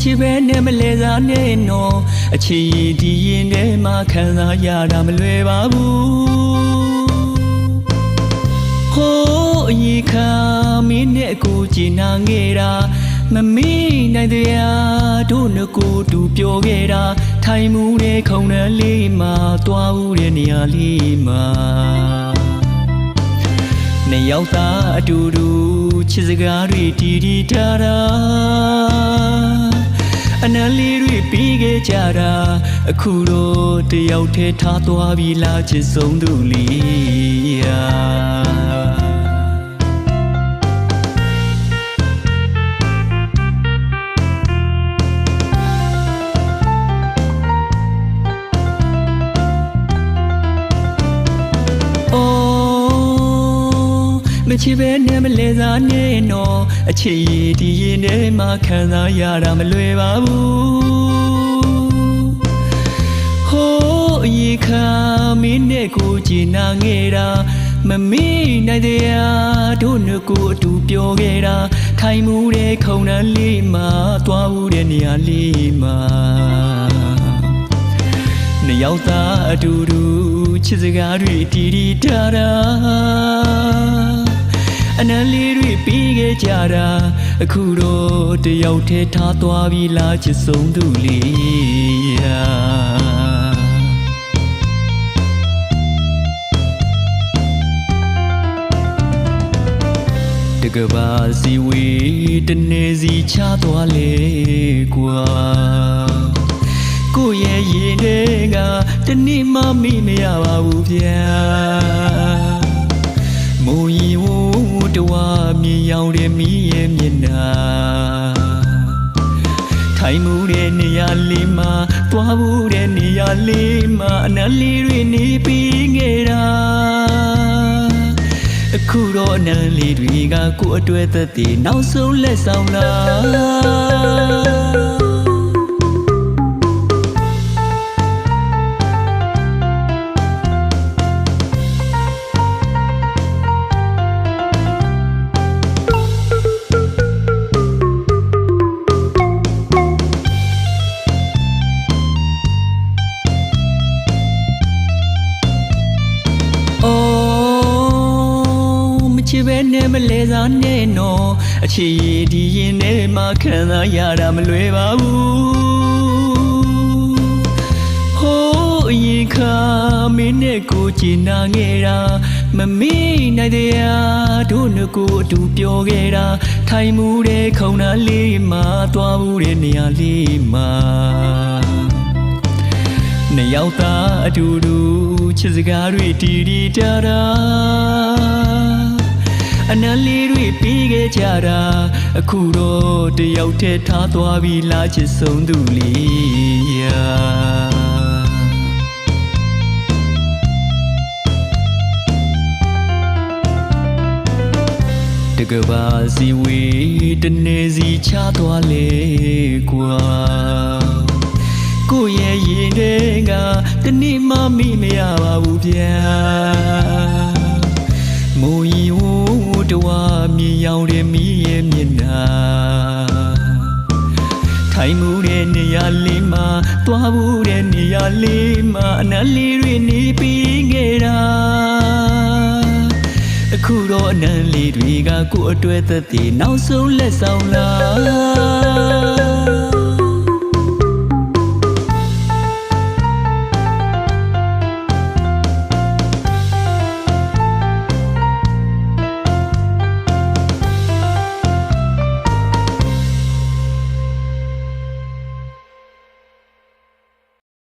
ချစ်ပဲနဲ့မလဲစားနဲ့နော်အချစ်ရည်ဒီရင်ထဲမှာခံစားရတာမလွယ်ပါဘူးဟိုးအရင်ခါမင်းနဲ့ကိုကြည်နာငယ်တာမမေ့နိုင်တရားတို့နှစ်ကိုတူပြောခဲ့တာထိုင်မှုတဲ့ခုံတဲ့လေးမှာတွားဦးတဲ့နေရာလေးမှာနှစ်ယောက်သားအတူတူ ချစ်စကားတွေတီတီတာတာအနမ်းလေးတွေပြီးခဲ့ကြတာအခုတော့တယောက်တည်းထားသွားပြီလားချစ်ဆုံးသူလေးယာ မချစ်ပဲနဲ့မလဲစားနဲ့နော်အချစ်ရည်ဒီရင်ထဲမှာခံစားရတာမလွယ်ပါဘူးဟိုးအရင်ခါမင်းနဲ့ကိုကြည်နာငယ်တာမမေ့နိုင်တရားတို့နှစ်ကိုအတူပြောခဲ့တာထိုင်မှုတဲ့ခုံတန်းလေးမှာတွားမှုတဲ့နေရာလေးမှာနှစ်ယောက်သားအတူတူချစ်စကားတွေတီတီတာတာ အနမ်းလေးတွေပြီးခဲ့ကြတာအခုတော့တယောက်တည်းထားသွားပြီလားချစ်ဆုံးသူလေးယာတကဘာစီဝေတနေစီချသွားလေကွာကိုယ့်ရဲ့ရင်ထဲကတနေ့မှမိမရပါဘူးဗျာမူရင်ဝတဝ မြင်ရောက်တဲ့မိရဲ့မျက်နှာထိုင်မှုတဲ့နေရာလေးမှာတွားမှုတဲ့နေရာလေးမှာအနမ်းလေးတွေနေပြီးငယ်တာအခုတော့အနမ်းလေးတွေကကိုယ့်အတွက်သက်တည်နောက်ဆုံးလက်ဆောင်လား ချစ်ပဲနဲ့မလဲစားနဲ့နော်အချစ်ရည်ဒီရင်ထဲမှာခံစားရတာမလွယ်ပါဘူးဟိုးအရင်ခါမင်းနဲ့ကိုကြည်နာငယ်တာမမေ့နိုင်တရားတို့နှစ်ကိုအတူပြောခဲ့တာထိုင်မှုတဲ့ခုံနာလေးမှာတွားမှုတဲ့နေရာလေးမှာနှစ်ယောက်သားအတူတူချစ်စကားတွေတီတီတာတာ အနမ်းလေးတွေပြီးခဲ့ကြတာအခုတော့တယောက်တည်းထားသွားပြီလားချစ်ဆုံးသူလေးယာတကဘာစီဝေတနေစီချသွားလေကွာကိုယ့်ရဲ့ရင်ထဲကတနေ့မှမိမရပါဘူးဗျာမူရင်ဝ တဝမြင်ရောက်တဲ့မိရဲ့မျက်နှာထိုင်မှုတဲ့နေရာလေးမှာတွားမှုတဲ့နေရာလေးမှာအနမ်းလေးတွေနေပြီးငယ်တာအခုတော့အနမ်းလေးတွေကကိုယ့်အတွက်သက်တည်နောက်ဆုံးလက်ဆောင်လား